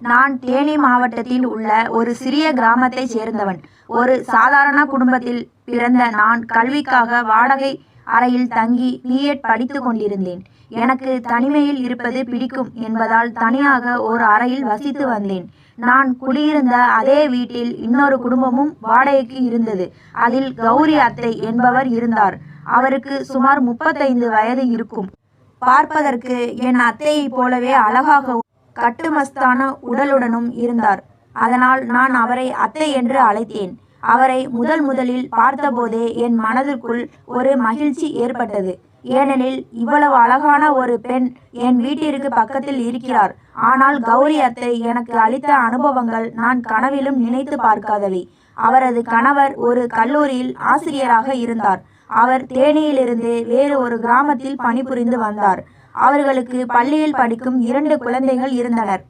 நான் தேனி மாவட்டத்தில் உள்ள ஒரு சிறிய கிராமத்தைச் சேர்ந்தவன். ஒரு சாதாரண குடும்பத்தில் பிறந்த நான் கல்விக்காக வாடகை அறையில் தங்கி பிஎட் படித்து கொண்டிருந்தேன். எனக்கு தனிமையில் இருப்பது பிடிக்கும் என்பதால் தனியாக ஒரு அறையில் வசித்து வந்தேன். நான் குடியிருந்த அதே வீட்டில் இன்னொரு குடும்பமும் வாடகைக்கு இருந்தது. அதில் கௌரி அத்தை என்பவர் இருந்தார். அவருக்கு சுமார் முப்பத்தைந்து வயது இருக்கும். பார்ப்பதற்கு என் அத்தையைப் போலவே அழகாகவும் கட்டுமஸ்தான உடலுடனும் இருந்தார். அதனால் நான் அவரை அத்தை என்று அழைத்தேன். அவரை முதல் முதலில் பார்த்தபோதே என் மனதிற்குள் ஒரு மகிழ்ச்சி ஏற்பட்டது. ஏனெனில் இவ்வளவு அழகான ஒரு பெண் என் வீட்டிற்கு பக்கத்தில் இருக்கிறார். ஆனால் கௌரி அத்தை எனக்கு அளித்த அனுபவங்கள் நான் கனவிலும் நினைத்து பார்க்காதவை. அவரது கணவர் ஒரு கல்லூரியில் ஆசிரியராக இருந்தார். அவர் தேனியிலிருந்து வேறு ஒரு கிராமத்தில் பணிபுரிந்து வந்தார். அவர்களுக்கு பள்ளியில் படிக்கும் இரண்டு குழந்தைகள் இருந்தனர்.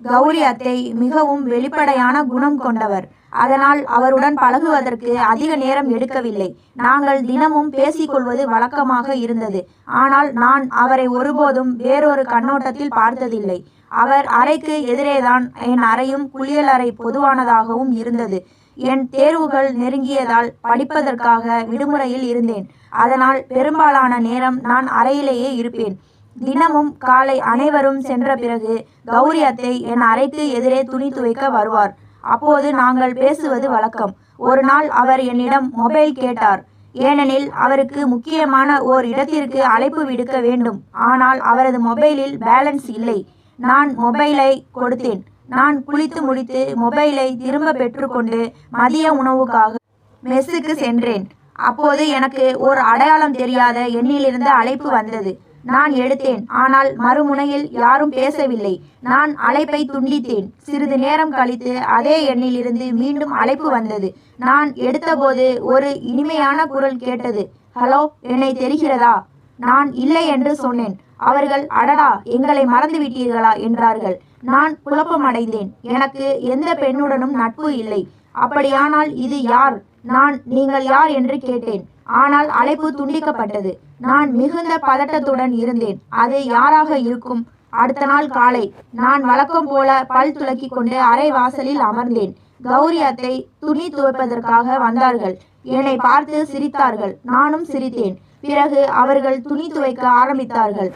கௌரி அத்தை மிகவும் வெளிப்படையான குணம் கொண்டவர். அதனால் அவருடன் பழகுவதற்கு அதிக நேரம் எடுக்கவில்லை. நாங்கள் தினமும் பேசிக்கொள்வது வழக்கமாக இருந்தது. ஆனால் நான் அவரை ஒருபோதும் வேறொரு கண்ணோட்டத்தில் பார்த்ததில்லை. அவர் அறைக்கு எதிரேதான் என் அறையும் குளியலறை பொதுவானதாகவும் இருந்தது. என் தேர்வுகள் நெருங்கியதால் படிப்பதற்காக விடுமுறையில் இருந்தேன். அதனால் பெரும்பாலான நேரம் நான் அறையிலேயே இருப்பேன். தினமும் காலை அனைவரும் சென்ற பிறகு கௌரி அத்தை என் அறைக்கு எதிரே துணி துவைக்க வருவார். அப்போது நாங்கள் பேசுவது வழக்கம். ஒரு நாள் அவர் என்னிடம் மொபைல் கேட்டார். ஏனெனில் அவருக்கு முக்கியமான ஓர் இடத்திற்கு அழைப்பு விடுக்க வேண்டும். ஆனால் அவரது மொபைலில் பேலன்ஸ் இல்லை. நான் மொபைலை கொடுத்தேன். நான் குளித்து முடித்து மொபைலை திரும்ப பெற்றுக்கொண்டு மதிய உணவுக்காக மெஸ்ஸுக்கு சென்றேன். அப்போது எனக்கு ஒரு அடையாளம் தெரியாத எண்ணிலிருந்து அழைப்பு வந்தது. நான் எடுத்தேன். ஆனால் மறுமுனையில் யாரும் பேசவில்லை. நான் அழைப்பை துண்டித்தேன். சிறிது நேரம் கழித்து அதே எண்ணிலிருந்து மீண்டும் அழைப்பு வந்தது. நான் எடுத்தபோது ஒரு இனிமையான குரல் கேட்டது ஹலோ என்னை தெரிகிறதா? நான் இல்லை என்று சொன்னேன். அவர்கள் அடடா எங்களை மறந்து விட்டீர்களா என்றார்கள். நான் குழப்பமடைந்தேன். எனக்கு எந்த பெண்ணுடனும் நட்பு இல்லை. அப்படியானால் இது யார்? நான் நீங்கள் யார் என்று கேட்டேன். ஆனால் அழைப்பு துண்டிக்கப்பட்டது. நான் மிகுந்த பதட்டத்துடன் இருந்தேன். அது யாராக இருக்கும்? அடுத்த நாள் காலை நான் வழக்கம் போல பல் துலக்கிக் கொண்டு அரை வாசலில் அமர்ந்தேன். கௌரி அத்தை துணி துவைப்பதற்காக வந்தார்கள். என்னை பார்த்து சிரித்தார்கள். நானும் சிரித்தேன். பிறகு அவர்கள் துணி துவைக்க ஆரம்பித்தார்கள்.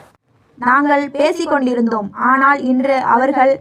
நாங்கள் பேசிக் கொண்டிருந்தோம் ஆனால் இன்று அவர்கள்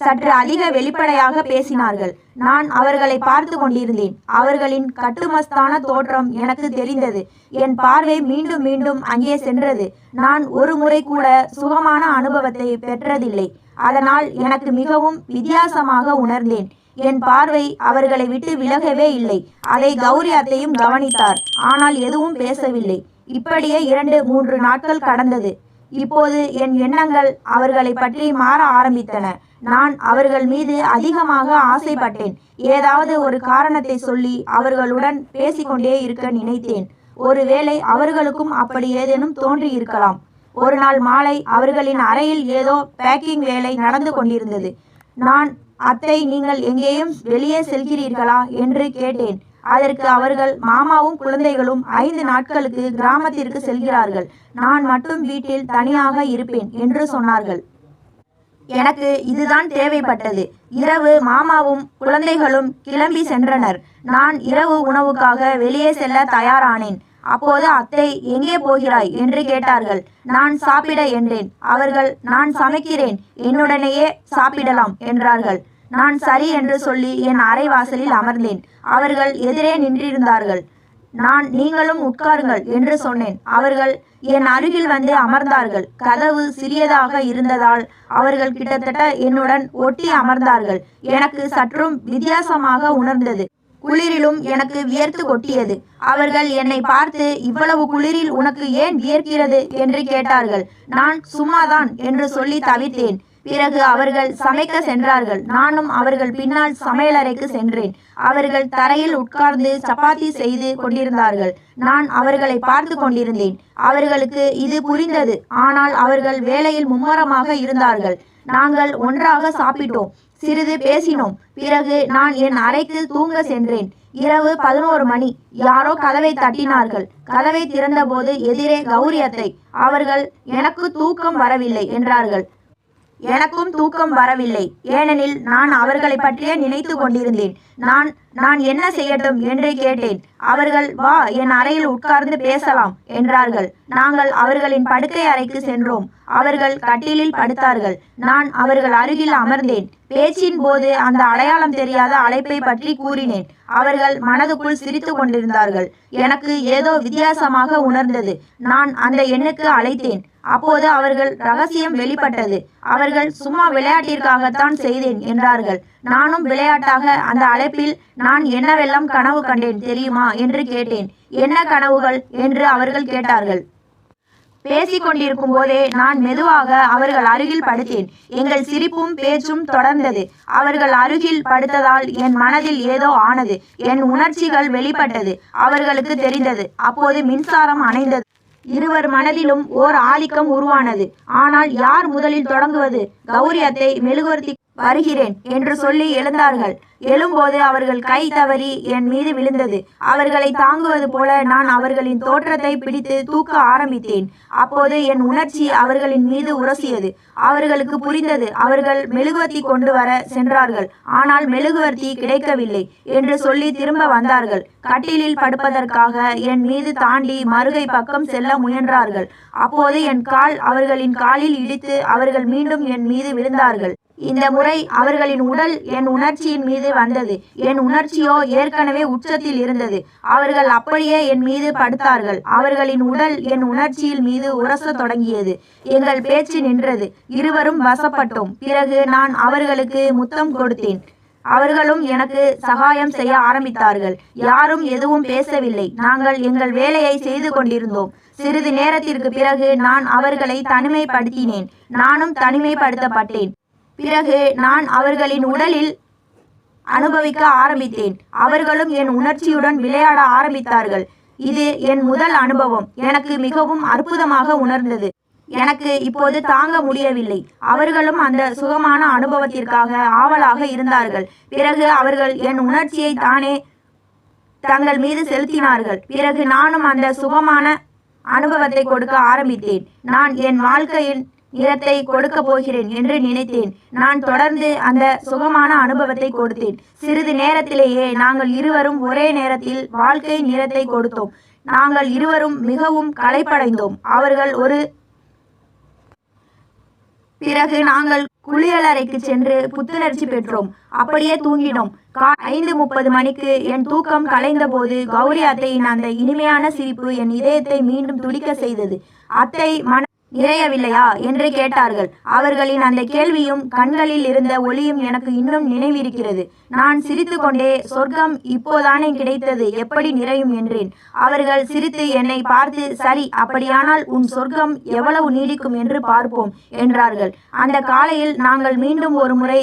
சற்று அதிக வெளிப்படையாக பேசினார்கள். நான் அவர்களை பார்த்து கொண்டிருந்தேன். அவர்களின் கட்டுமஸ்தான தோற்றம் எனக்கு தெரிந்தது. என் பார்வை மீண்டும் மீண்டும் அங்கே சென்றது. நான் ஒரு முறை கூட சுகமான அனுபவத்தை பெற்றதில்லை. அதனால் எனக்கு மிகவும் வித்தியாசமாக உணர்ந்தேன். என் பார்வை அவர்களை விட்டு விலகவே இல்லை. அதை கௌரி அத்தையும் கவனித்தார். ஆனால் எதுவும் பேசவில்லை. இப்படியே இரண்டு மூன்று நாட்கள் கடந்தது. இப்போது என் எண்ணங்கள் அவர்களை பற்றி மாற ஆரம்பித்தன. நான் அவர்கள் மீது அதிகமாக ஆசைப்பட்டேன். ஏதாவது ஒரு காரணத்தை சொல்லி அவர்களுடன் பேசிக்கொண்டே இருக்க நினைத்தேன். ஒருவேளை அவர்களுக்கும் அப்படி ஏதேனும் தோன்றி இருக்கலாம் ஒரு நாள் மாலை அவர்களின் அறையில் ஏதோ பேக்கிங் வேலை நடந்து கொண்டிருந்தது. நான் அத்தை நீங்கள் எங்கேயும் வெளியே செல்கிறீர்களா? என்று கேட்டேன். அதற்கு அவர்கள் மாமாவும் குழந்தைகளும் ஐந்து நாட்களுக்கு கிராமத்திற்கு செல்கிறார்கள். நான் மட்டும் வீட்டில் தனியாக இருப்பேன் என்று சொன்னார்கள். எனக்கு இதுதான் தேவைப்பட்டது. இரவு மாமாவும் குழந்தைகளும் கிளம்பி சென்றனர். நான் இரவு உணவுக்காக வெளியே செல்ல தயாரானேன். அப்போது அத்தை எங்கே போகிறாய்? என்று கேட்டார்கள். நான் சாப்பிட என்றேன். அவர்கள் நான் சமைக்கிறேன். என்னுடனேயே சாப்பிடலாம் என்றார்கள். நான் சரி என்று சொல்லி என் அறை வாசலில் அமர்ந்தேன். அவர்கள் எதிரே நின்றிருந்தார்கள். நான் நீங்களும் உட்காருங்கள் என்று சொன்னேன். அவர்கள் என் அருகில் வந்து அமர்ந்தார்கள். கதவு சிறியதாக இருந்ததால் அவர்கள் கிட்டத்தட்ட என்னுடன் ஒட்டி அமர்ந்தார்கள். எனக்கு சற்றும் வித்தியாசமாக உணர்ந்தது. குளிரிலும் எனக்கு வியர்த்து கொட்டியது. அவர்கள் என்னை பார்த்து இவ்வளவு குளிரில் உனக்கு ஏன் வியர்க்கிறது? என்று கேட்டார்கள். நான் சும்மாதான் என்று சொல்லி தவித்தேன். பிறகு அவர்கள் சமைக்க சென்றார்கள். நானும் அவர்கள் பின்னால் சமையலறைக்கு சென்றேன். அவர்கள் தரையில் உட்கார்ந்து சப்பாத்தி செய்து கொண்டிருந்தார்கள். நான் அவர்களை பார்த்து கொண்டிருந்தேன். அவர்களுக்கு இது புரிந்தது. ஆனால் அவர்கள் வேலையில் மும்முரமாக இருந்தார்கள். நாங்கள் ஒன்றாக சாப்பிட்டோம். சிறிது பேசினோம். பிறகு நான் என் அறைக்கு தூங்க சென்றேன். இரவு பதினோரு மணி. யாரோ கதவை தட்டினார்கள். கதவை திறந்தபோது எதிரே கௌரியத்தை அவர்கள் எனக்கு தூக்கம் வரவில்லை என்றார்கள். எனக்கும் தூக்கம் வரவில்லை. ஏனெனில் நான் அவர்களை பற்றியே நினைத்து கொண்டிருந்தேன். நான் நான் என்ன செய்யட்டும் என்று கேட்டேன். அவர்கள் வா என் அறையில் உட்கார்ந்து பேசலாம் என்றார்கள். நாங்கள் அவர்களின் படுக்கை அறைக்கு சென்றோம். அவர்கள் கட்டிலில் படுத்தார்கள். நான் அவர்கள் அருகில் அமர்ந்தேன். பேச்சின் போது அந்த அடையாளம் தெரியாத அழைப்பை பற்றி கூறினேன். அவர்கள் மனதுக்குள் சிரித்து கொண்டிருந்தார்கள். எனக்கு ஏதோ வித்தியாசமாக உணர்ந்தது. நான் அந்த எண்ணுக்கு அழைத்தேன். அப்போது அவர்கள் ரகசியம் வெளிப்பட்டது. அவர்கள் சும்மா விளையாட்டிற்காகத்தான் செய்தேன் என்றார்கள். நானும் விளையாட்டாக அந்த அழைப்பில் நான் என்னவெல்லாம் கனவு கண்டேன் தெரியுமா என்று கேட்டேன். என்ன கனவுகள்? என்று அவர்கள் கேட்டார்கள். பேசிக் கொண்டிருக்கும் போதே நான் மெதுவாக அவர்கள் அருகில் படுத்தேன். எங்கள் சிரிப்பும் பேச்சும் தொடர்ந்தது. அவர்கள் அருகில் படுத்ததால் என் மனதில் ஏதோ ஆனது. என் உணர்ச்சிகள் வெளிப்பட்டது. அவர்களுக்கு தெரிந்தது. அப்போது மின்சாரம் அணைந்தது. இருவர் மனதிலும் ஓர் ஆதிக்கம் உருவானது. ஆனால் யார் முதலில் தொடங்குவது? கௌரியத்தை மெழுகுவர்த்தி வருகிறேன் என்று சொல்லி எழுந்தார்கள். எழும்போது அவர்கள் கை தவறி என் மீது விழுந்தது. அவர்களை தாங்குவது போல நான் அவர்களின் தோற்றத்தை பிடித்து தூக்க ஆரம்பித்தேன். அப்போது என் உணர்ச்சி அவர்களின் மீது உரசியது. அவர்களுக்கு புரிந்தது. அவர்கள் மெழுகுவர்த்தி கொண்டு வர சென்றார்கள். ஆனால் மெழுகுவர்த்தி கிடைக்கவில்லை என்று சொல்லி திரும்ப வந்தார்கள். கட்டிலில் படுப்பதற்காக என் மீது தாண்டி மறுகை பக்கம் செல்ல முயன்றார்கள். அப்போது என் கால் அவர்களின் காலில் இடித்து அவர்கள் மீண்டும் என் மீது விழுந்தார்கள். இந்த முறை அவர்களின் உடல் என் உணர்ச்சியின் மீது வந்தது. என் உணர்ச்சியோ ஏற்கனவே உச்சத்தில் இருந்தது. அவர்கள் அப்படியே என் மீது படுத்தார்கள். அவர்களின் உடல் என் உணர்ச்சியில் மீது உரச தொடங்கியது. எங்கள் பேச்சு நின்றது. இருவரும் வசப்பட்டோம். பிறகு நான் அவர்களுக்கு முத்தம் கொடுத்தேன். அவர்களும் எனக்கு சகாயம் செய்ய ஆரம்பித்தார்கள். யாரும் எதுவும் பேசவில்லை. நாங்கள் எங்கள் வேலையை செய்து கொண்டிருந்தோம். சிறிது நேரத்திற்கு பிறகு நான் அவர்களை தனிமைப்படுத்தினேன். நானும் தனிமைப்படுத்தப்பட்டேன். பிறகு நான் அவர்களின் உடலில் அனுபவிக்க ஆரம்பித்தேன். அவர்களும் என் உணர்ச்சியுடன் விளையாட ஆரம்பித்தார்கள். இது என் முதல் அனுபவம். எனக்கு மிகவும் அற்புதமாக உணர்ந்தது. எனக்கு இப்போது தாங்க முடியவில்லை. அவர்களும் அந்த சுகமான அனுபவத்திற்காக ஆவலாக இருந்தார்கள். பிறகு அவர்கள் என் உணர்ச்சியை தானே தங்கள் மீது செலுத்தினார்கள். பிறகு நானும் அந்த சுகமான அனுபவத்தை கொடுக்க ஆரம்பித்தேன். நான் என் வாழ்க்கையின் இரத்தை கொடுக்க போகிறேன் என்று நினைத்தேன். நான் தொடர்ந்து அந்த சுகமான அனுபவத்தை கொடுத்தேன். சிறிது நேரத்திலேயே நாங்கள் இருவரும் ஒரே நேரத்தில் வாழ்க்கை நிறத்தை கொடுத்தோம். நாங்கள் இருவரும் மிகவும் களைப்படைந்தோம். அவர்கள் ஒரு பிறகு நாங்கள் குளியலறைக்கு சென்று புத்துணர்ச்சி பெற்றோம். அப்படியே தூங்கினோம். கா ஐந்து முப்பது மணிக்கு என் தூக்கம் கலைந்தபோது கௌரி அத்தையின் அந்த இனிமையான சிரிப்பு என் இதயத்தை மீண்டும் துடிக்க செய்தது. அத்தை மன நிறையவில்லையா என்று கேட்டார்கள். அவர்களின் அந்த கேள்வியும் கண்களில் இருந்த ஒளியும் எனக்கு இன்னும் நினைவிருக்கிறது. நான் சிரித்து கொண்டே சொர்க்கம் இப்போதானே கிடைத்தது எப்படி நிறையும்? என்றேன். அவர்கள் சிரித்து என்னை பார்த்து சரி அப்படியானால் உன் சொர்க்கம் எவ்வளவு நீடிக்கும் என்று பார்ப்போம் என்றார்கள். அந்த காலையில் நாங்கள் மீண்டும் ஒரு முறை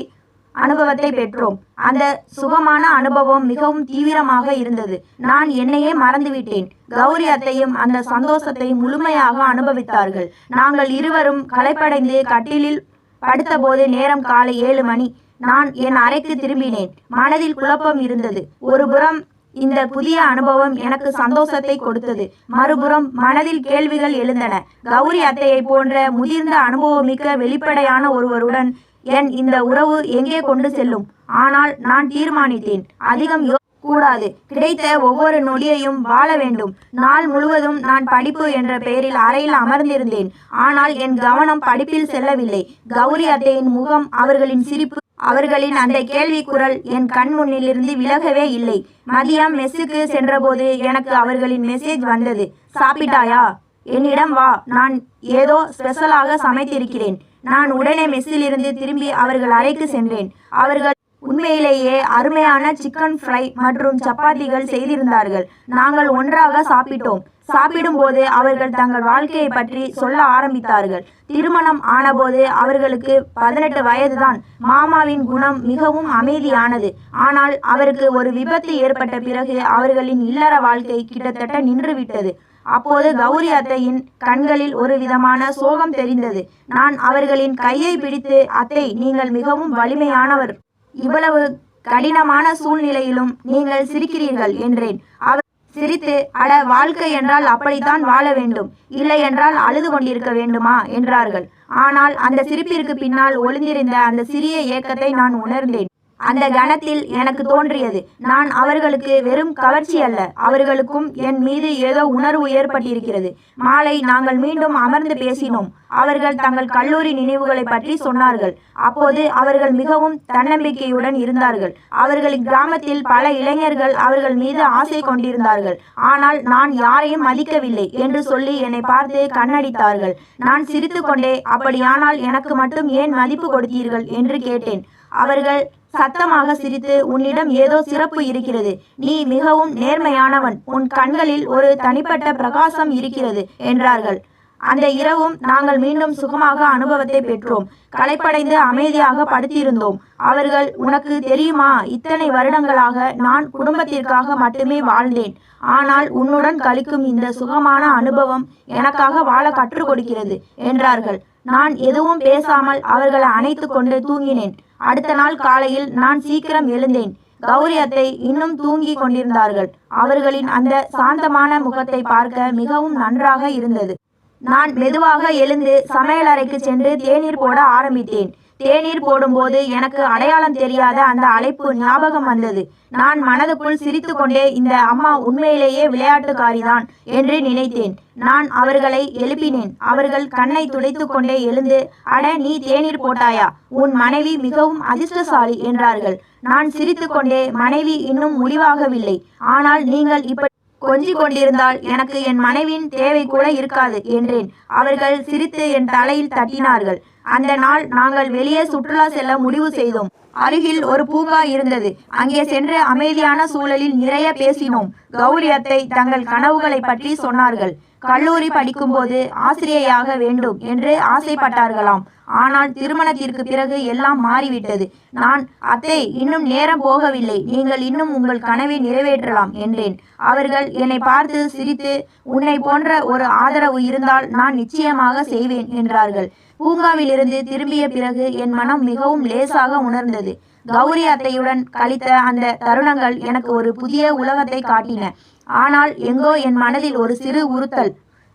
அனுபவத்தை பெற்றோம். அந்த சுகமான அனுபவம் மிகவும் தீவிரமாக இருந்தது. நான் என்னையே மறந்துவிட்டேன். கௌரி அத்தையும் அந்த சந்தோஷத்தை முழுமையாக அனுபவித்தார்கள். நாங்கள் இருவரும் களைப்படைந்து கட்டிலில் படுத்தபோது நேரம் காலை ஏழு மணி. நான் என் அறைக்கு திரும்பினேன். மனதில் குழப்பம் இருந்தது. ஒருபுறம் இந்த புதிய அனுபவம் எனக்கு சந்தோஷத்தை கொடுத்தது. மறுபுறம் மனதில் கேள்விகள் எழுந்தன. கௌரி அத்தையை போன்ற முதிர்ந்த அனுபவமிக்க வெளிப்படையான ஒருவருடன் என் இந்த உறவு எங்கே கொண்டு செல்லும்? ஆனால் நான் தீர்மானித்தேன். அதிகம் கூடாது. கிடைத்த ஒவ்வொரு நொடியையும் வாழ வேண்டும். நாள் முழுவதும் நான் படிப்பு என்ற பெயரில் அறையில் அமர்ந்திருந்தேன். ஆனால் என் கவனம் படிப்பில் செல்லவில்லை. கௌரி அத்தையின் முகம் அவர்களின் சிரிப்பு அவர்களின் அந்த கேள்வி குரல் என் கண் முன்னிலிருந்து விலகவே இல்லை. மதியம் மெஸ்ஸுக்கு சென்றபோது எனக்கு அவர்களின் மெசேஜ் வந்தது. சாப்பிட்டாயா? என்னிடம் வா. நான் ஏதோ ஸ்பெஷலாக சமைத்திருக்கிறேன். நான் உடனே மெஸ்ஸிலிருந்து திரும்பி அவர்கள் அறைக்கு சென்றேன். அவர்கள் உண்மையிலேயே அருமையான சிக்கன் ஃப்ரை மற்றும் சப்பாத்திகள் செய்திருந்தார்கள். நாங்கள் ஒன்றாக சாப்பிட்டோம். சாப்பிடும்போது அவர்கள் தங்கள் வாழ்க்கையை பற்றி சொல்ல ஆரம்பித்தார்கள். திருமணம் ஆனபோது அவர்களுக்கு பதினெட்டு வயதுதான். மாமாவின் குணம் மிகவும் அமைதியானது. ஆனால் அவருக்கு ஒரு விபத்து ஏற்பட்ட பிறகு அவர்களின் இல்லற வாழ்க்கை கிட்டத்தட்ட நின்றுவிட்டது. அப்போது கௌரி அத்தையின் கண்களில் ஒரு விதமான சோகம் தெரிந்தது. நான் அவர்களின் கையை பிடித்து அத்தை நீங்கள் மிகவும் வலிமையானவர். இவ்வளவு கடினமான சூழ்நிலையிலும் நீங்கள் சிரிக்கிறீர்கள் என்றேன். அவர் சிரித்து அட வாழ்க்கை என்றால் அப்படித்தான் வாழ வேண்டும். இல்லை என்றால் அழுது கொண்டிருக்க வேண்டுமா? என்றார்கள். ஆனால் அந்த சிரிப்பிற்கு பின்னால் ஒளிந்திருந்த அந்த சிறிய ஏக்கத்தை நான் உணர்ந்தேன். அந்த கணத்தில் எனக்கு தோன்றியது. நான் அவர்களுக்கு வெறும் கவர்ச்சி அல்ல. அவர்களுக்கும் என் மீது ஏதோ உணர்வு ஏற்பட்டிருக்கிறது. மாலை நாங்கள் மீண்டும் அமர்ந்து பேசினோம். அவர்கள் தங்கள் கல்லூரி நினைவுகளை பற்றி சொன்னார்கள். அப்போது அவர்கள் மிகவும் தன்னம்பிக்கையுடன் இருந்தார்கள். அவர்களின் கிராமத்தில் பல இளைஞர்கள் அவர்கள் மீது ஆசை கொண்டிருந்தார்கள். ஆனால் நான் யாரையும் மதிக்கவில்லை என்று சொல்லி என்னை பார்த்து கண்ணடித்தார்கள். நான் சிரித்துக்கொண்டே அப்படியானால் எனக்கு மட்டும் ஏன் மதிப்பு கொடுத்தீர்கள்? என்று கேட்டேன். அவர்கள் சத்தமாக சிரித்து உன்னிடம் ஏதோ சிறப்பு இருக்கிறது. நீ மிகவும் நேர்மையானவன். உன் கண்களில் ஒரு தனிப்பட்ட பிரகாசம் இருக்கிறது என்றார்கள். அந்த இரவும் நாங்கள் மீண்டும் சுகமாக அனுபவத்தை பெற்றோம். களைப்படைந்து அமைதியாக படுத்திருந்தோம். அவர்கள் உனக்கு தெரியுமா? இத்தனை வருடங்களாக நான் குடும்பத்திற்காக மட்டுமே வாழ்ந்தேன். ஆனால் உன்னுடன் கழிக்கும் இந்த சுகமான அனுபவம் எனக்காக வாழ கற்றுக் கொடுக்கிறது என்றார்கள். நான் எதுவும் பேசாமல் அவர்களை அணைத்து கொண்டு தூங்கினேன். அடுத்த நாள் காலையில் நான் சீக்கிரம் எழுந்தேன். கௌரி அத்தை இன்னும் தூங்கிக் கொண்டிருந்தார்கள். அவர்களின் அந்த சாந்தமான முகத்தை பார்க்க மிகவும் நன்றாக இருந்தது. நான் மெதுவாக எழுந்து சமையலறைக்கு சென்று தேநீர் போட ஆரம்பித்தேன். தேநீர் போடும்போது எனக்கு அடையாளம் தெரியாத அந்த அழைப்பு ஞாபகம் வந்தது. நான் மனதுக்குள் சிரித்து கொண்டே இந்த அம்மா உண்மையிலேயே விளையாட்டுக்காரிதான் என்று நினைத்தேன். நான் அவர்களை எழுப்பினேன். அவர்கள் கண்ணை துடைத்து கொண்டே எழுந்து அட நீ தேநீர் போட்டாயா? உன் மனைவி மிகவும் அதிர்ஷ்டசாலி என்றார்கள். நான் சிரித்து கொண்டே மனைவி இன்னும் முடிவாகவில்லை. ஆனால் நீங்கள் இப்படி கொஞ்சிக் கொண்டிருந்தால் எனக்கு என் மனைவியின் தேவை கூட இருக்காது என்றேன். அவர்கள் சிரித்து என் தலையில் தட்டினார்கள். அந்த நாள் நாங்கள் வெளியே சுற்றுலா செல்ல முடிவு செய்தோம். அருகில் ஒரு பூங்கா இருந்தது. அங்கே சென்று அமைதியான சூழலில் நிறைய பேசினோம். கௌரி அத்தை தங்கள் கனவுகளை பற்றி சொன்னார்கள். கல்லூரி படிக்கும்போது ஆசிரியையாக வேண்டும் என்று ஆசைப்பட்டார்களாம். ஆனால் திருமணத்திற்கு பிறகு எல்லாம் மாறிவிட்டது. நான் அத்தை இன்னும் நேரம் போகவில்லை. நீங்கள் இன்னும் உங்கள் கனவை நிறைவேற்றலாம் என்றேன். அவர்கள் என்னை பார்த்து சிரித்து உன்னை போன்ற ஒரு ஆதரவு இருந்தால் நான் நிச்சயமாக செய்வேன் என்றார்கள். பூங்காவிலிருந்து திரும்பிய பிறகு என் மனம் மிகவும் லேசாக உணர்ந்தது. கௌரி அத்தையுடன் கழித்த அந்த தருணங்கள் எனக்கு ஒரு புதிய உலகத்தை காட்டின. ஆனால் எங்கோ என் மனதில் ஒரு சிறு உறுத்தல்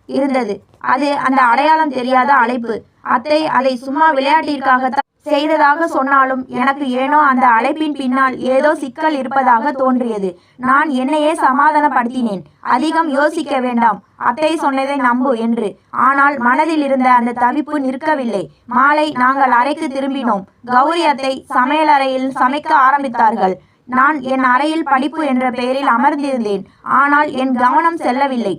இருந்தது. அது அந்த அடையாளம் தெரியாத அழைப்பு. அத்தை அதை சும்மா விளையாட்டிற்காகத்தான் செய்ததாக சொன்னாலும் எனக்கு ஏனோ அந்த அழைப்பின் பின்னால் ஏதோ சிக்கல் இருப்பதாக தோன்றியது. நான் என்னையே சமாதானப்படுத்தினேன். அதிகம் யோசிக்க வேண்டாம். அத்தை சொன்னதை நம்பு என்று. ஆனால் மனதில் இருந்த அந்த தவிப்பு நிற்கவில்லை. மாலை நாங்கள் அறைக்கு திரும்பினோம். கௌரி அத்தை சமையல் அறையில் சமைக்க ஆரம்பித்தார்கள். நான் என் அறையில் படிப்பு என்ற பெயரில் அமர்ந்திருந்தேன். ஆனால் என் கவனம் செல்லவில்லை.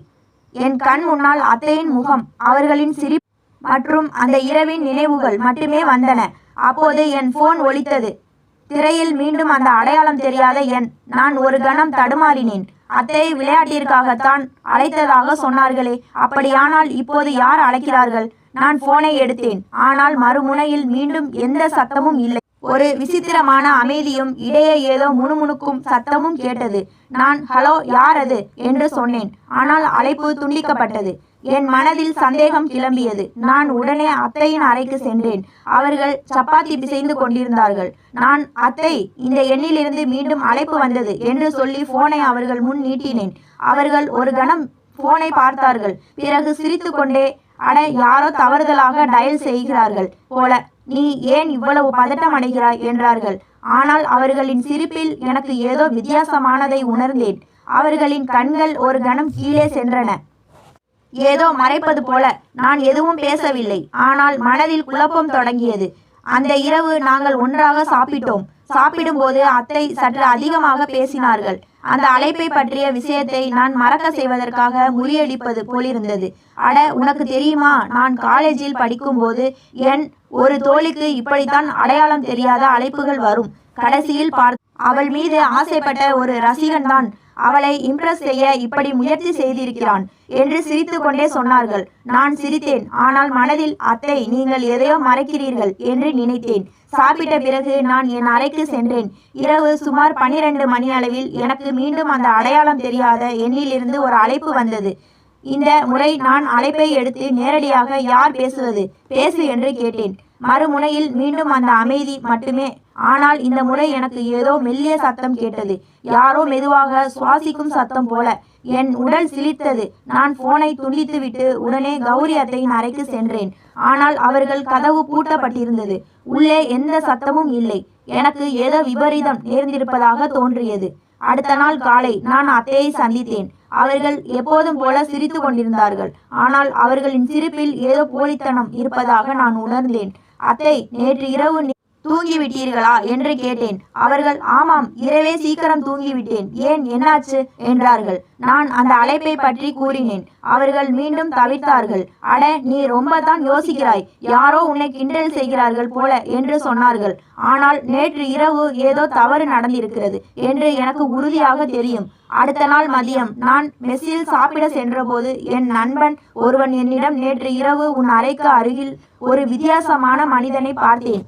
என் கண் முன்னால் அத்தையின் முகம் அவர்களின் சிரிப்பு மற்றும் அந்த இரவின் நினைவுகள் மட்டுமே வந்தன. அப்போது என் போன் ஒலித்தது. திரையில் மீண்டும் அந்த அடையாளம் தெரியாத எண் நான் ஒரு கணம் தடுமாறினேன். அத்தை விளையாட்டிற்காகத்தான் அழைத்ததாக சொன்னார்களே அப்படியானால் இப்போது யார் அழைக்கிறார்கள்? நான் போனை எடுத்தேன். ஆனால் மறுமுனையில் மீண்டும் எந்த சத்தமும் இல்லை. ஒரு விசித்திரமான அமைதியும் இடையே ஏதோ முணுமுணுக்கும் சத்தமும் கேட்டது. நான் ஹலோ யார் அது? என்று சொன்னேன். ஆனால் அழைப்பு துண்டிக்கப்பட்டது. என் மனதில் சந்தேகம் கிளம்பியது. நான் உடனே அத்தையின் அறைக்கு சென்றேன். அவர்கள் சப்பாத்தி பிசைந்து கொண்டிருந்தார்கள். நான் அத்தை இந்த எண்ணிலிருந்து மீண்டும் அழைப்பு வந்தது என்று சொல்லி போனை அவர்கள் முன் நீட்டினேன். அவர்கள் ஒரு கணம் போனை பார்த்தார்கள். பிறகு சிரித்து கொண்டே அட யாரோ தவறுதலாக டயல் செய்கிறார்கள் போல. நீ ஏன் இவ்வளவு பதட்டம் அடைகிறாய்? என்றார்கள். ஆனால் அவர்களின் சிரிப்பில் எனக்கு ஏதோ வித்தியாசமானதை உணர்ந்தேன். அவர்களின் கண்கள் ஒரு கணம் கீழே சென்றன. ஏதோ மறைப்பது போல நான் எதுவும் பேசவில்லை. ஆனால் மனதில் குழப்பம் தொடங்கியது. அந்த இரவு நாங்கள் ஒன்றாக சாப்பிட்டோம். சாப்பிடும்போது அத்தை சற்று அதிகமாக பேசினார்கள். அந்த அழைப்பை பற்றிய விஷயத்தை நான் மறக்க செய்வதற்காக முறியடிப்பது போலிருந்தது. அட உனக்கு தெரியுமா? நான் காலேஜில் படிக்கும்போது என் ஒரு தோழிக்கு இப்படித்தான் அடையாளம் தெரியாத அழைப்புகள் வரும். கடைசியில் பார்த்து அவள் மீது ஆசைப்பட்ட ஒரு ரசிகன் தான் அவளை இம்ப்ரெஸ் செய்ய இப்படி முயற்சி செய்திருக்கிறான் என்று சிரித்து கொண்டே சொன்னார்கள். நான் சிரித்தேன். ஆனால் மனதில் அத்தை நீங்கள் எதையோ மறைக்கிறீர்கள் என்று நினைத்தேன். சாப்பிட்ட பிறகு நான் என் அறைக்கு சென்றேன். இரவு சுமார் பனிரெண்டு மணி அளவில் எனக்கு மீண்டும் அந்த அடையாளம் தெரியாத எண்ணிலிருந்து ஒரு அழைப்பு வந்தது. இந்த முறை நான் அழைப்பை எடுத்து நேரடியாக யார் பேசுவது? பேசு என்று கேட்டேன். மறுமுனையில் மீண்டும் அந்த அமைதி மட்டுமே ஆனால் இந்த முறை எனக்கு ஏதோ மெல்லிய சத்தம் கேட்டது. யாரோ மெதுவாக சுவாசிக்கும் சத்தம் போல என் உடல் சிலித்தது நான் போனை துண்டித்துவிட்டு உடனே கௌரி அத்தையின் அறைக்கு சென்றேன். ஆனால் அவர்கள் கதவு பூட்டப்பட்டிருந்தது. உள்ளே எந்த சத்தமும் இல்லை. எனக்கு ஏதோ விபரீதம் நேர்ந்திருப்பதாக தோன்றியது. அடுத்த நாள் காலை நான் அத்தையை சந்தித்தேன். அவர்கள் எப்போதும் போல சிரித்து கொண்டிருந்தார்கள். ஆனால் அவர்களின் சிரிப்பில் ஏதோ போலித்தனம் இருப்பதாக நான் உணர்ந்தேன். அத்தை நேற்று இரவு தூங்கிவிட்டீர்களா என்று கேட்டேன். அவர்கள் ஆமாம் இரவே சீக்கிரம் தூங்கிவிட்டேன் ஏன் என்னாச்சு? என்றார்கள். நான் அந்த அழைப்பை பற்றி கூறினேன். அவர்கள் மீண்டும் தவிர்த்தார்கள் அட நீ ரொம்ப தான் யோசிக்கிறாய். யாரோ உன்னை கிண்டல் செய்கிறார்கள் போல என்று சொன்னார்கள். ஆனால் நேற்று இரவு ஏதோ தவறு நடந்திருக்கிறது என்று எனக்கு உறுதியாக தெரியும். அடுத்த நாள் மதியம் நான் மெஸ்ஸில் சாப்பிட சென்றபோது என் நண்பன் ஒருவன் என்னிடம் நேற்று இரவு உன் அறைக்கு அருகில் ஒரு வித்தியாசமான மனிதனை பார்த்தேன்.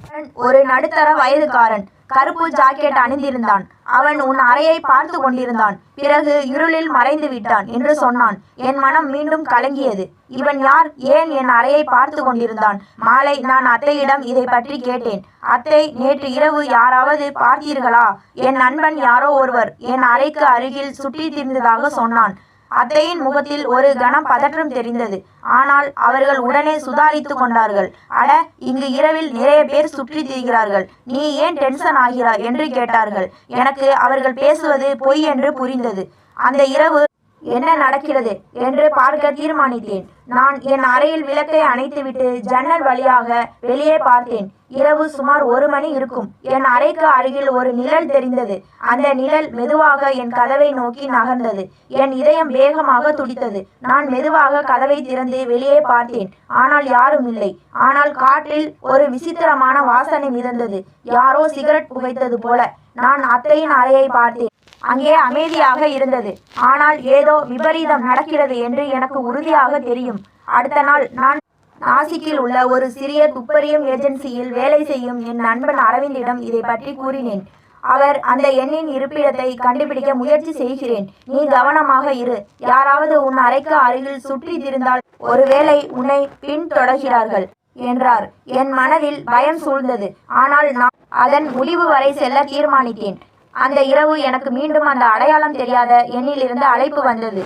ஒரு நடுத்தர வயதுக்காரன். கருப்பு ஜாக்கெட் அணிந்திருந்தான். அவன் உன் அறையை பார்த்து கொண்டிருந்தான். பிறகு இருளில் மறைந்து விட்டான் என்று சொன்னான். என் மனம் மீண்டும் கலங்கியது. இவன் யார்? ஏன் என் அறையை பார்த்து கொண்டிருந்தான்? மாலை நான் அத்தையிடம் இதை பற்றி கேட்டேன். அத்தை நேற்று இரவு யாராவது பார்த்தீர்களா? என் நண்பன் யாரோ ஒருவர் என் அறைக்கு அருகில் சுற்றி திரிந்ததாக சொன்னான். அத்தையின் முகத்தில் ஒரு கணம் பதற்றம் தெரிந்தது. ஆனால் அவர்கள் உடனே சுதாரித்து கொண்டார்கள். அட இங்கு இரவில் நிறைய பேர் சுற்றி திரிகிறார்கள். நீ ஏன் டென்ஷன் ஆகிறாய்? என்று கேட்டார்கள். எனக்கு அவர்கள் பேசுவது பொய் என்று புரிந்தது. அந்த இரவு என்ன நடக்கிறது என்று பார்க்க தீர்மானித்தேன். நான் என் அறையில் விளக்கை அணைத்துவிட்டு ஜன்னல் வழியாக வெளியே பார்த்தேன். இரவு சுமார் ஒரு மணி இருக்கும். என் அறைக்கு அருகில் ஒரு நிழல் தெரிந்தது. அந்த நிழல் மெதுவாக என் கதவை நோக்கி நகர்ந்தது. என் இதயம் வேகமாக துடித்தது. நான் மெதுவாக கதவை திறந்து வெளியே பார்த்தேன். ஆனால் யாரும் இல்லை. ஆனால் காற்றில் ஒரு விசித்திரமான வாசனை மிதந்தது. யாரோ சிகரெட் புகைத்தது போல. நான் அத்தையின் அறையை பார்த்தேன். அங்கே அமைதியாக இருந்தது. ஆனால் ஏதோ விபரீதம் நடக்கிறது என்று எனக்கு உறுதியாக தெரியும். அடுத்த நாள் நான் நாசிக்கில் உள்ள ஒரு சிறிய துப்பறியும் ஏஜென்சியில் வேலை செய்யும் என் நண்பன் அரவிந்திடம் இதை பற்றி கூறினேன். அவர் அந்த எண்ணின் இருப்பிடத்தை கண்டுபிடிக்க முயற்சி செய்கிறேன். நீ கவனமாக இரு. யாராவது உன் அறைக்கு அருகில் சுற்றி திரிந்தால் ஒருவேளை உன்னை பின்தொடர்கிறார்கள் என்றார். என் மனதில் பயம் சூழ்ந்தது. ஆனால் நான் அதன் முடிவு வரை செல்ல தீர்மானித்தேன். அந்த இரவு எனக்கு மீண்டும் அந்த அடையாளம் தெரியாத எண்ணிலிருந்து அழைப்பு வந்தது.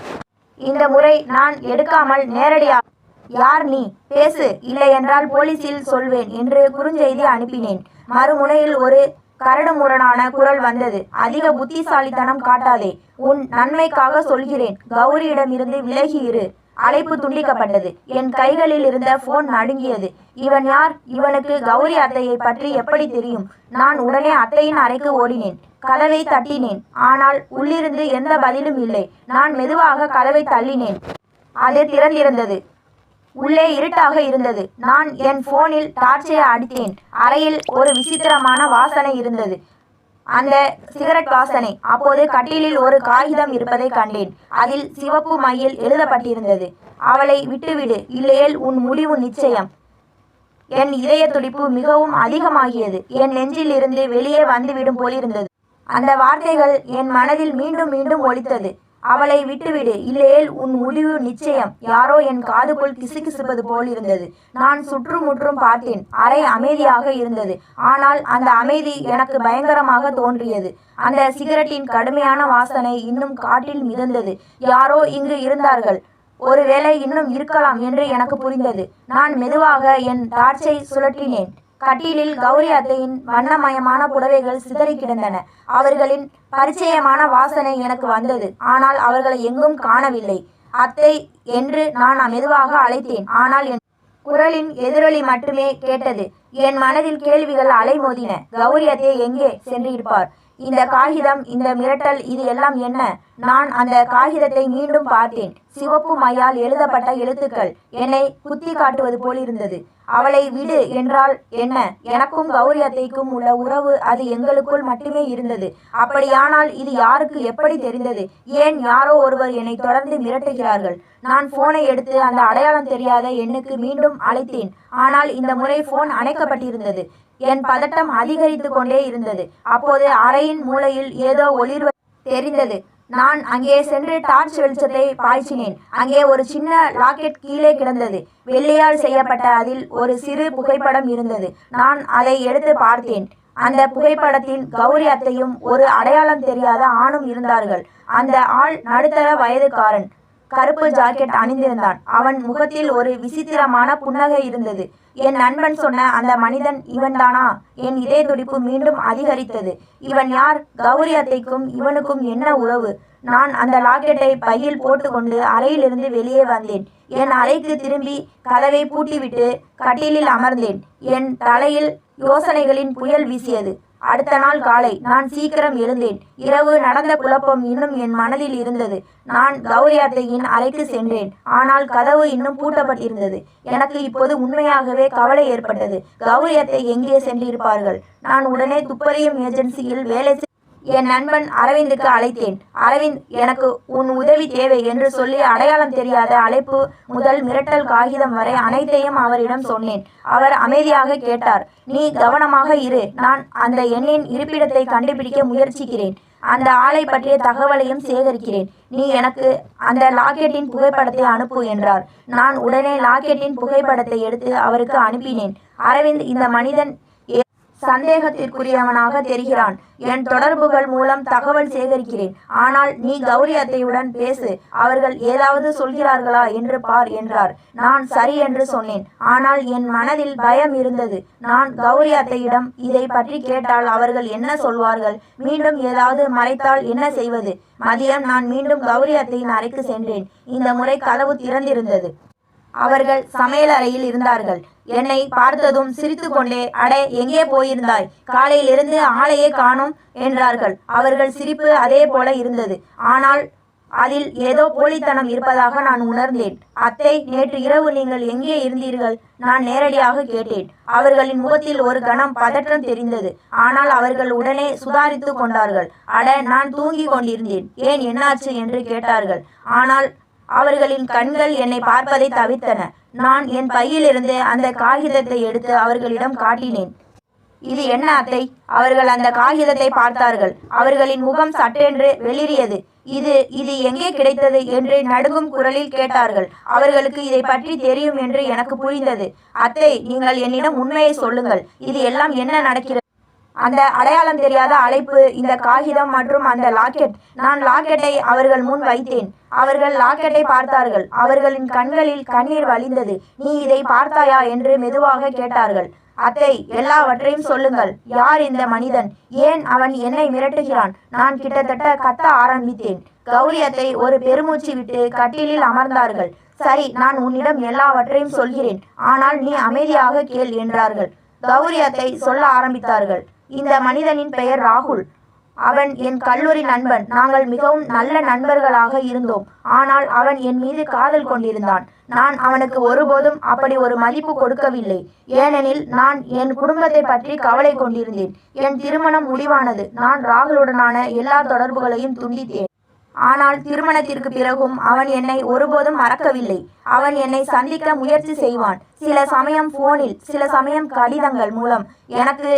இந்த முறை நான் எடுக்காமல் நேரடியாக யார் நீ? பேசு. இல்லை என்றால் போலீசில் சொல்வேன் என்று குறுஞ்செய்தி அனுப்பினேன். மறுமுனையில் ஒரு கரடுமுரடான குரல் வந்தது. அதிக புத்திசாலித்தனம் காட்டாதே. உன் நன்மைக்காக சொல்கிறேன். கௌரியிடமிருந்து விலகி இரு. அழைப்பு துண்டிக்கப்பட்டது. என் கைகளில் இருந்த போன் நடுங்கியது. இவன் யார்? இவனுக்கு கௌரி அத்தையை பற்றி எப்படி தெரியும்? நான் உடனே அத்தையின் அறைக்கு ஓடினேன். கதவை தட்டினேன். ஆனால் உள்ளிருந்து எந்த பதிலும் இல்லை. நான் மெதுவாக கதவை தள்ளினேன். அது திறந்திருந்தது. உள்ளே இருட்டாக இருந்தது. நான் என் போனில் டார்ச்சை அடித்தேன். அறையில் ஒரு விசித்திரமான வாசனை இருந்தது. அந்த சிகரெட் வாசனை. அப்போது கட்டிலில் ஒரு காகிதம் இருப்பதை கண்டேன். அதில் சிவப்பு மையில் எழுதப்பட்டிருந்தது. அவளை விட்டுவிடு. இல்லையேல் உன் முடிவு நிச்சயம். என் இதய துடிப்பு மிகவும் அதிகமாகியது. என் நெஞ்சில் இருந்து வெளியே வந்துவிடும் போலிருந்தது. அந்த வார்த்தைகள் என் மனதில் மீண்டும் மீண்டும் ஒலித்தது. அவளை விட்டுவிடு. இல்லையேல் உன் முடிவு நிச்சயம். யாரோ என் காதுக்குள் கிசுகிசுப்பது போல் இருந்தது. நான் சுற்றுமுற்றும் பார்த்தேன். அறை அமைதியாக இருந்தது. ஆனால் அந்த அமைதி எனக்கு பயங்கரமாக தோன்றியது. அந்த சிகரெட்டின் கடுமையான வாசனை இன்னும் காட்டில் மிதந்தது. யாரோ இங்கு இருந்தார்கள். ஒருவேளை இன்னும் இருக்கலாம் என்று எனக்கு புரிந்தது. நான் மெதுவாக என் டார்ச்சை சுழற்றினேன். கட்டிலில் கௌரி அத்தையின் வண்ணமயமான புடவைகள் சிதறி கிடந்தன. அவர்களின் பரிச்சயமான வாசனை எனக்கு வந்தது. ஆனால் அவர்களை எங்கும் காணவில்லை. அத்தை என்று நான் மெதுவாக அழைத்தேன். ஆனால் என் குரலின் எதிரொலி மட்டுமே கேட்டது. என் மனதில் கேள்விகள் அலைமோதின. கௌரி அத்தை எங்கே சென்றிருப்பார்? இந்த காகிதம் இந்த மிரட்டல் இது எல்லாம் என்ன? நான் அந்த காகிதத்தை மீண்டும் பார்த்தேன். சிவப்பு மையால் எழுதப்பட்ட எழுத்துக்கள். என்னை குத்தி காட்டுவது போல் இருந்தது அவளை விடு என்றால் என்ன? எனக்கும் கௌரி அத்தைக்கும் உள்ள உறவு அது எங்களுக்குள் மட்டுமே இருந்தது. அப்படியானால் இது யாருக்கு எப்படி தெரிந்தது? ஏன் யாரோ ஒருவர் என்னை தொடர்ந்து மிரட்டுகிறார்கள்? நான் போனை எடுத்து அந்த அடையாளம் தெரியாத எண்ணுக்கு மீண்டும் அழைத்தேன். ஆனால் இந்த முறை போன் அணைக்கப்பட்டிருந்தது. என் பதட்டம் அதிகரித்து கொண்டே இருந்தது. அப்போது அறையின் மூலையில் ஏதோ ஒளிர்வ தெரிந்தது. நான் அங்கே சென்று டார்ச் வெளிச்சத்தை பாய்ச்சினேன். அங்கே ஒரு சின்ன லாக்கெட் கீழே கிடந்தது. வெள்ளியால் செய்யப்பட்ட அதில் ஒரு சிறு புகைப்படம் இருந்தது. நான் அதை எடுத்து பார்த்தேன். அந்த புகைப்படத்தில் கௌரி அத்தையும் ஒரு அடையாளம் தெரியாத ஆணும் இருந்தார்கள். அந்த ஆள் நடுத்தர வயதுக்காரன். கருப்பு ஜாக்கெட் அணிந்திருந்தான். அவன் முகத்தில் ஒரு விசித்திரமான புன்னகை இருந்தது. என் நண்பன் சொன்ன அந்த மனிதன் இவன்தானா? என் இதய துடிப்பு மீண்டும் அதிகரித்தது. இவன் யார்? கௌரி அத்தைக்கும் இவனுக்கும் என்ன உறவு? நான் அந்த லாக்கெட்டை பையில் போட்டுக்கொண்டு அறையிலிருந்து வெளியே வந்தேன். என் அறைக்கு திரும்பி கதவை பூட்டிவிட்டு கட்டிலில் அமர்ந்தேன். என் தலையில் யோசனைகளின் புயல் வீசியது. அடுத்த நாள் காலை நான் சீக்கிரம் எழுந்தேன். இரவு நடந்த குழப்பம் இன்னும் என் மனதில் இருந்தது. நான் கௌரி அத்தையின் அறைக்கு சென்றேன். ஆனால் கதவு இன்னும் பூட்டப்பட்டிருந்தது. எனக்கு இப்போது உண்மையாகவே கவலை ஏற்பட்டது. கௌரி அத்தை எங்கே சென்றிருப்பார்கள்? நான் உடனே துப்பறியும் ஏஜென்சியில் வேலை என் நண்பன் அரவிந்துக்கு அழைத்தேன். அரவிந்த் எனக்கு உன் உதவி தேவை என்று சொல்லி அடையாளம் தெரியாத அழைப்பு முதல் மிரட்டல் காகிதம் வரை அனைத்தையும் அவரிடம் சொன்னேன். அவர் அமைதியாக கேட்டார் நீ கவனமாக இரு. நான் அந்த எண்ணின் இருப்பிடத்தை கண்டுபிடிக்க முயற்சிக்கிறேன். அந்த ஆளை பற்றிய தகவலையும் சேகரிக்கிறேன். நீ எனக்கு அந்த லாக்கெட்டின் புகைப்படத்தை அனுப்பு என்றார். நான் உடனே லாக்கெட்டின் புகைப்படத்தை எடுத்து அவருக்கு அனுப்பினேன். அரவிந்த் இந்த மனிதன் சந்தேகத்திற்குரியவனாக தெரிகிறான். என் தொடர்புகள் மூலம் தகவல் சேகரிக்கிறேன். ஆனால் நீ கௌரி அத்தையுடன் பேசு. அவர்கள் ஏதாவது சொல்கிறார்களா என்று பார் என்றார். நான் சரி என்று சொன்னேன். ஆனால் என் மனதில் பயம் இருந்தது. நான் கௌரி அத்தையிடம் இதை பற்றி கேட்டால் அவர்கள் என்ன சொல்வார்கள்? மீண்டும் ஏதாவது மறைத்தால் என்ன செய்வது? மதியம் நான் மீண்டும் கௌரி அத்தையின் அறைக்கு சென்றேன். இந்த முறை கதவு திறந்திருந்தது. அவர்கள் சமையலறையில் இருந்தார்கள். என்னை பார்த்ததும் சிரித்துக்கொண்டே அடே எங்கே போயிருந்தாய்? காலையிலிருந்து ஆளையே காணும் என்றார்கள். அவர்கள் சிரிப்பு அதே போல இருந்தது. ஆனால் அதில் ஏதோ போலித்தனம் இருப்பதாக நான் உணர்ந்தேன். அத்தை நேற்று இரவு நீங்கள் எங்கே இருந்தீர்கள்? நான் நேரடியாக கேட்டேன். அவர்களின் முகத்தில் ஒரு கணம் பதற்றம் தெரிந்தது. ஆனால் அவர்கள் உடனே சுதாரித்து கொண்டார்கள். அட நான் தூங்கிக் கொண்டிருந்தேன். ஏன் என்னாச்சு? என்று கேட்டார்கள். ஆனால் அவர்களின் கண்கள் என்னை பார்ப்பதை தவிர்த்தன. நான் என் பையிலிருந்து அந்த காகிதத்தை எடுத்து அவர்களிடம் காட்டினேன். இது என்ன அத்தை? அவர்கள் அந்த காகிதத்தை பார்த்தார்கள். அவர்களின் முகம் சட்டென்று வெளிரியது இது இது எங்கே கிடைத்தது என்று நடுங்கும் குரலில் கேட்டார்கள். அவர்களுக்கு இதை பற்றி தெரியும் என்று எனக்கு புரிந்தது. அத்தை நீங்கள் என்னிடம் உண்மையை சொல்லுங்கள். இது எல்லாம் என்ன நடக்கிறது? அந்த அடையாளம் தெரியாத அழைப்பு இந்த காகிதம் மற்றும் அந்த லாக்கெட். நான் லாக்கெட்டை அவர்கள் முன் வைத்தேன். அவர்கள் லாக்கெட்டை பார்த்தார்கள். அவர்களின் கண்களில் கண்ணீர் வழிந்தது. நீ இதை பார்த்தாயா என்று மெதுவாக கேட்டார்கள். அத்தை எல்லாவற்றையும் சொல்லுங்கள். யார் இந்த மனிதன்? ஏன் அவன் என்னை மிரட்டுகிறான்? நான் கிட்டத்தட்ட கத்த ஆரம்பித்தேன். கௌரி அத்தை ஒரு பெருமூச்சு விட்டு கட்டிலில் அமர்ந்தார்கள். சரி நான் உன்னிடம் எல்லாவற்றையும் சொல்கிறேன். ஆனால் நீ அமைதியாக கேள் என்றார்கள். கௌரி அத்தை சொல்ல ஆரம்பித்தார்கள். இந்த மனிதனின் பெயர் ராகுல். அவன் என் கல்லூரி நண்பன். நாங்கள் மிகவும் நல்ல நண்பர்களாக இருந்தோம். ஆனால் அவன் என் மீது காதல் கொண்டிருந்தான். நான் அவனுக்கு ஒருபோதும் அப்படி ஒரு மதிப்பு கொடுக்கவில்லை. ஏனெனில் நான் என் குடும்பத்தை பற்றி கவலை கொண்டிருந்தேன். என் திருமணம் முடிவானது. நான் ராகுலுடனான எல்லா தொடர்புகளையும் துண்டித்தேன். ஆனால் திருமணத்திற்கு பிறகும் அவன் என்னை ஒருபோதும் மறக்கவில்லை. அவன் என்னை சந்திக்க முயற்சி செய்வான். சில சமயம் போனில் சில சமயம் கடிதங்கள் மூலம் எனக்கு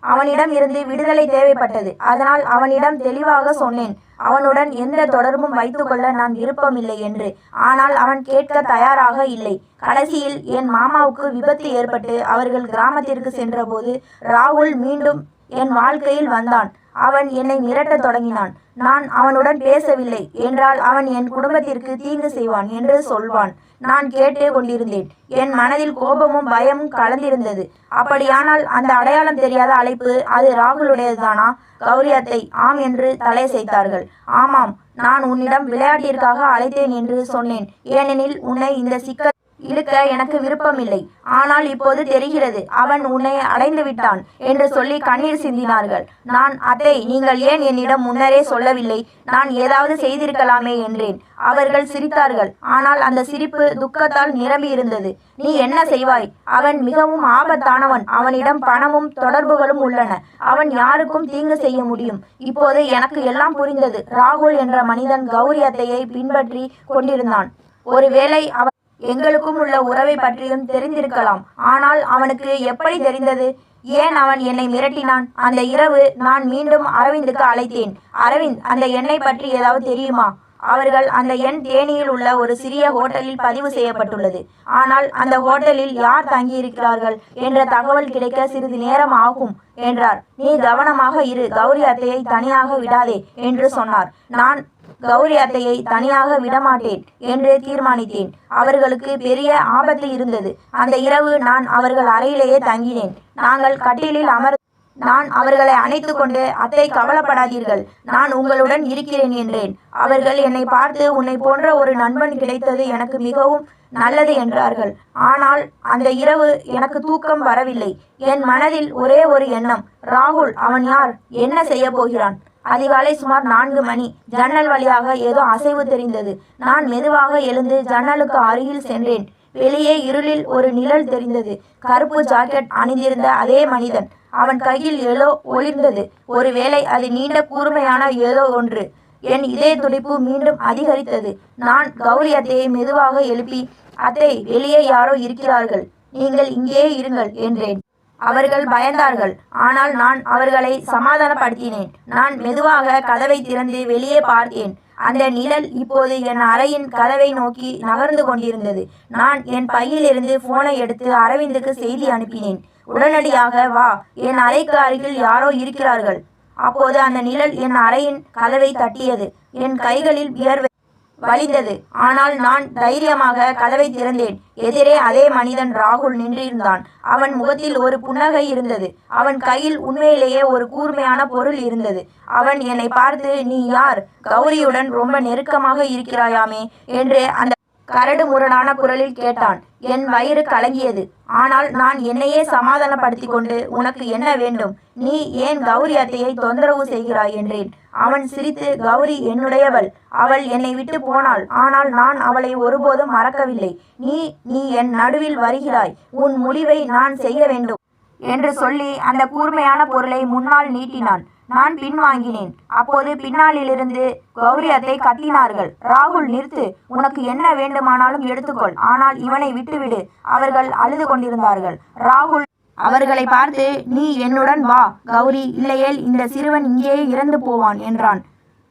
அவனிடம் இருந்து விடுதலை தேவைப்பட்டது. அதனால் அவனிடம் தெளிவாக சொன்னேன் அவனுடன் எந்த தொடர்பும் வைத்துக்கொள்ள நான் விருப்பமில்லை என்று. ஆனால் அவன் கேட்க தயாராக இல்லை. கடைசியில் என் மாமாவுக்கு விபத்து ஏற்பட்டு அவர்கள் கிராமத்திற்கு சென்றபோது ராகுல் மீண்டும் என் வாழ்க்கையில் வந்தான். அவன் என்னை மிரட்டத் தொடங்கினான். நான் அவனுடன் பேசவில்லை. என்றால் அவன் என் குடும்பத்திற்கு தீங்கு செய்வான் என்று சொல்வான். நான் கேட்டே கொண்டிருந்தேன். என் மனதில் கோபமும் பயமும் கலந்திருந்தது. அப்படியானால் அந்த அடையாளம் தெரியாத அழைப்பு அது ராகுலுடையதுதானா? கௌரி அத்தை ஆம் என்று தலையசைத்தார்கள் ஆமாம் நான் உன்னிடம் விளையாட்டிற்காக அழைத்தேன் என்று சொன்னேன். ஏனெனில் உன்னை இந்த சிக்கல் இழுக்க எனக்கு விருப்பமில்லை. ஆனால் இப்போது தெரிகிறது அவன் உன்னை அடைந்து விட்டான் என்று சொல்லி கண்ணீர் சிந்தினார்கள். நான் அதை நீங்கள் ஏன் என்னிடம் முன்னரே சொல்லவில்லை? நான் ஏதாவது செய்திருக்கலாமே என்றேன். அவர்கள் சிரித்தார்கள். ஆனால் அந்த சிரிப்பு துக்கத்தால் நிரம்பி இருந்தது. நீ என்ன செய்வாய்? அவன் மிகவும் ஆபத்தானவன். அவனிடம் பணமும் தொடர்புகளும் உள்ளன. அவன் யாருக்கும் தீங்கு செய்ய முடியும். இப்போது எனக்கு எல்லாம் புரிந்தது. ராகுல் என்ற மனிதன் கௌரி அத்தையை பின்பற்றி கொண்டிருந்தான். ஒருவேளை அவன் எங்களுக்கும் உள்ள உறவை பற்றியும் தெரிந்திருக்கலாம். ஆனால் அவனுக்கு எப்படி தெரிந்தது? ஏன் அவன் என்னை மிரட்டினான்? அந்த இரவு நான் மீண்டும் அரவிந்துக்கு அழைத்தேன். அரவிந்த் அந்த எண்ணை பற்றி ஏதாவது தெரியுமா? அவர்கள் அந்த எண் தேனியில் உள்ள ஒரு சிறிய ஹோட்டலில் பதிவு செய்யப்பட்டுள்ளது. ஆனால் அந்த ஹோட்டலில் யார் தங்கியிருக்கிறார்கள் என்ற தகவல் கிடைக்க சிறிது நேரம் ஆகும் என்றார். நீ கவனமாக இரு கௌரி அத்தையை தனியாக விடாதே என்று சொன்னார். நான் கௌரி அத்தையை தனியாக விடமாட்டேன் என்று தீர்மானித்தேன். அவர்களுக்கு பெரிய ஆபத்து இருந்தது. அந்த இரவு நான் அவர்கள் அறையிலேயே தங்கினேன். நாங்கள் கட்டிலில் அமர் நான் அவர்களை அணைத்து கொண்டு அத்தை கவலைப்படாதீர்கள். நான் உங்களுடன் இருக்கிறேன் என்றேன். அவர்கள் என்னை பார்த்து உன்னை போன்ற ஒரு நண்பன் கிடைத்தது எனக்கு மிகவும் நல்லது என்றார்கள். ஆனால் அந்த இரவு எனக்கு தூக்கம் வரவில்லை. என் மனதில் ஒரே ஒரு எண்ணம் ராகுல் அவன் யார்? என்ன செய்ய போகிறான்? அதிகாலை சுமார் நான்கு மணி. ஜன்னல் வழியாக ஏதோ அசைவு தெரிந்தது. நான் மெதுவாக எழுந்து ஜன்னலுக்கு அருகில் சென்றேன். வெளியே இருளில் ஒரு நிழல் தெரிந்தது. கருப்பு ஜாக்கெட் அணிந்திருந்த அதே மனிதன். அவன் கையில் ஏதோ ஒளிர்ந்தது. ஒருவேளை அது நீண்ட கூர்மையான ஏதோ ஒன்று. என் இதய துடிப்பு மீண்டும் அதிகரித்தது. நான் கௌரி அத்தையை மெதுவாக எழுப்பி அத்தை வெளியே யாரோ இருக்கிறார்கள். நீங்கள் இங்கேயே இருங்கள் என்றேன். அவர்கள் பயந்தார்கள். ஆனால் நான் அவர்களை சமாதானப்படுத்தினேன். நான் மெதுவாக கதவை திறந்து வெளியே பார்த்தேன். அந்த நிழல் இப்போது என் அறையின் கதவை நோக்கி நகர்ந்து கொண்டிருந்தது. நான் என் பையிலிருந்து போனை எடுத்து அரவிந்துக்கு செய்தி அனுப்பினேன். உடனடியாக வா என் அறைக்கு அருகில் யாரோ இருக்கிறார்கள். அப்போது அந்த நிழல் என் அறையின் கதவை தட்டியது. என் கைகளில் வியர்வை வலிந்தது. ஆனால் நான் தைரியமாக கதவை திறந்தேன். எதிரே அதே மனிதன் ராகுல் நின்றிருந்தான். அவன் முகத்தில் ஒரு புன்னகை இருந்தது. அவன் கையில் உண்மையிலேயே ஒரு கூர்மையான பொருள் இருந்தது. அவன் என்னை பார்த்து நீ யார்? கௌரியுடன் ரொம்ப நெருக்கமாக இருக்கிறாயாமே என்று அந்த கரடு முரடான குரலில் கேட்டான் என் வயிறு கலங்கியது. ஆனால் நான் என்னையே சமாதானப்படுத்திக் கொண்டு உனக்கு என்ன வேண்டும்? நீ ஏன் கௌரி அத்தையை தொந்தரவு செய்கிறாய் என்றேன். அவன் சிரித்து கௌரி என்னுடையவள். அவள் என்னை விட்டு போனாள். ஆனால் நான் அவளை ஒருபோதும் மறக்கவில்லை. நீ நீ என் நடுவில் வருகிறாய். உன் முடிவை நான் செய்ய வேண்டும் என்று சொல்லி அந்த கூர்மையான பொருளை முன்னால் நீட்டினான். நான் பின்வாங்கினேன் அப்போது பின்னாலிலிருந்து கௌரி அத்தை கத்தினார்கள். ராகுல் நிறுத்து. உனக்கு என்ன வேண்டுமானாலும் எடுத்துக்கொள். ஆனால் இவனை விட்டுவிடு. அவர்கள் அழுது கொண்டிருந்தார்கள். ராகுல் அவர்களை பார்த்து நீ என்னுடன் வா. கௌரி இல்லையேல் இந்த சிறுவன் இங்கேயே இறந்து போவான் என்றான்.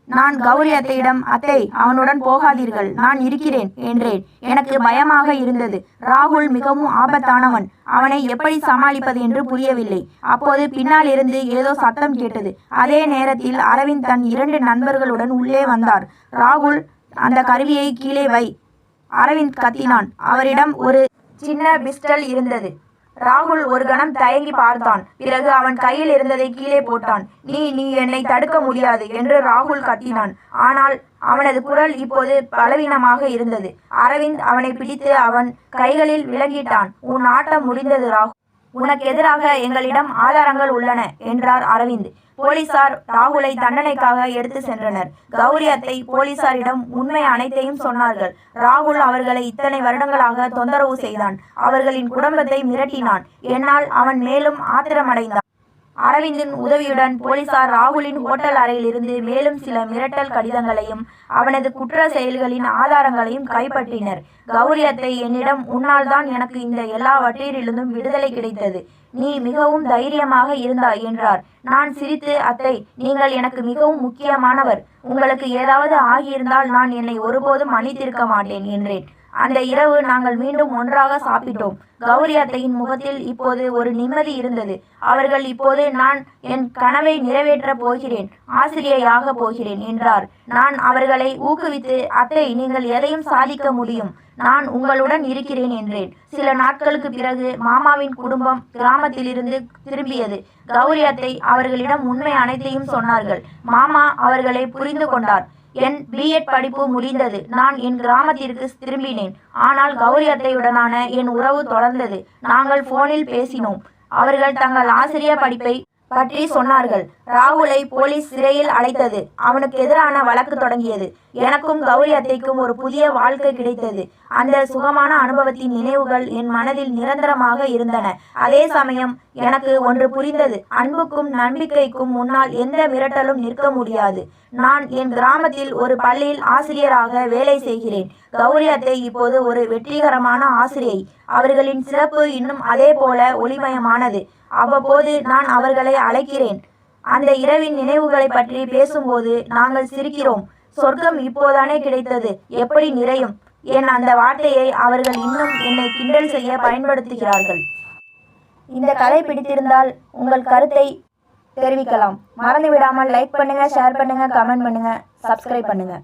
நான் கௌரி அத்தையிடம் அத்தை அவனுடன் போகாதீர்கள் நான் இருக்கிறேன் என்றேன். எனக்கு பயமாக இருந்தது. ராகுல் மிகவும் ஆபத்தானவன். அவனை எப்படி சமாளிப்பது என்று புரியவில்லை. அப்போது பின்னால் இருந்து ஏதோ சத்தம் கேட்டது. அதே நேரத்தில் அரவிந்த் தன் இரண்டு நண்பர்களுடன் உள்ளே வந்தார். ராகுல் அந்த கருவியை கீழே வை. அரவிந்த் கத்தினான். அவரிடம் ஒரு சின்ன பிஸ்டல் இருந்தது. ராகுல் ஒரு கணம் தயங்கி பார்த்தான். பிறகு அவன் கையில் இருந்ததை கீழே போட்டான். நீ நீ என்னை தடுக்க முடியாது என்று ராகுல் கத்தினான். ஆனால் அவனது குரல் இப்போது பலவீனமாக இருந்தது. அரவிந்த் அவனை பிடித்து அவன் கைகளில் விலகிட்டான் உன் ஆட்டம் முடிந்தது ராகுல். உனக்கு எதிராக எங்களிடம் ஆதாரங்கள் உள்ளன என்றார் அரவிந்த். போலீசார் ராகுலை தண்டனைக்காக எடுத்து சென்றனர். கௌரி அத்தை போலீசாரிடம் உண்மை அனைத்தையும் சொன்னார்கள். ராகுல் அவர்களை இத்தனை வருடங்களாக தொந்தரவு செய்தான். அவர்களின் குடும்பத்தை மிரட்டினான். என்னால் அவன் மேலும் ஆத்திரமடைந்தான். அரவிந்தின் உதவியுடன் போலீசார் ராகுலின் ஹோட்டல் அறையிலிருந்து மேலும் சில மிரட்டல் கடிதங்களையும் அவனது குற்ற செயல்களின் ஆதாரங்களையும் கைப்பற்றினர். கௌரியத்தை என்னிடம் உன்னால் தான் எனக்கு இந்த எல்லாவற்றிலிருந்தும் விடுதலை கிடைத்தது. நீ மிகவும் தைரியமாக இருந்தாய் என்றார். நான் சிரித்து அத்தை நீங்கள் எனக்கு மிகவும் முக்கியமானவர். உங்களுக்கு ஏதாவது ஆகியிருந்தால் நான் என்னை ஒருபோதும் மன்னித்திருக்க மாட்டேன் என்றேன். அந்த இரவு நாங்கள் மீண்டும் ஒன்றாக சாப்பிட்டோம். கௌரி அத்தையின் முகத்தில் இப்போது ஒரு நிம்மதி இருந்தது. அவர்கள் இப்போது நான் என் கனவை நிறைவேற்றப் போகிறேன் ஆசிரியையாக போகிறேன் என்றார். நான் அவர்களை ஊக்குவித்து அத்தை நீங்கள் எதையும் சாதிக்க முடியும். நான் உங்களுடன் இருக்கிறேன் என்றேன். சில நாட்களுக்கு பிறகு மாமாவின் குடும்பம் கிராமத்திலிருந்து திரும்பியது. கௌரி அத்தை அவர்களிடம் உண்மை அனைத்தையும் சொன்னார்கள். மாமா அவர்களை புரிந்து கொண்டார். என் பிஎட் படிப்பு முடிந்தது. நான் என் கிராமத்திற்கு திரும்பினேன். ஆனால் கௌரி அத்தையுடனான என் உறவு தொடர்ந்தது. நாங்கள் போனில் பேசினோம். அவர்கள் தங்கள் ஆசிரியர் படிப்பை பற்றி சொன்னார்கள். ராகுலை போலீஸ் சிறையில் அழைத்தது அவனுக்கு எதிரான வழக்கு தொடங்கியது. எனக்கும் கௌரி அத்தைக்கும் ஒரு புதிய வாழ்க்கை கிடைத்தது. அந்த சுகமான அனுபவத்தின் நினைவுகள் என் மனதில் நிரந்தரமாக இருந்தன. அதே சமயம் எனக்கு ஒன்று புரிந்தது. அன்புக்கும் நம்பிக்கைக்கும் முன்னால் எந்த மிரட்டலும் நிற்க முடியாது. நான் என் கிராமத்தில் ஒரு பள்ளியில் ஆசிரியராக வேலை செய்கிறேன். கௌரி அத்தை இப்போது ஒரு வெற்றிகரமான ஆசிரியை. அவர்களின் சிறப்பு இன்னும் அதே போல ஒளிமயமானது. அவ்வப்போது நான் அவர்களை அழைக்கிறேன். அந்த இரவின் நினைவுகளை பற்றி பேசும்போது நாங்கள் சிரிக்கிறோம். சொர்க்கம் இப்போதானே கிடைத்தது. எப்படி நிறையும்? என் அந்த வார்த்தையை அவர்கள் இன்னும் என்னை கிண்டல் செய்ய பயன்படுத்துகிறார்கள். இந்த கதை பிடித்திருந்தால் உங்கள் கருத்தை தெரிவிக்கலாம். மறந்து விடாமல் லைக் பண்ணுங்க ஷேர் பண்ணுங்க கமெண்ட் பண்ணுங்க சப்ஸ்கிரைப் பண்ணுங்க.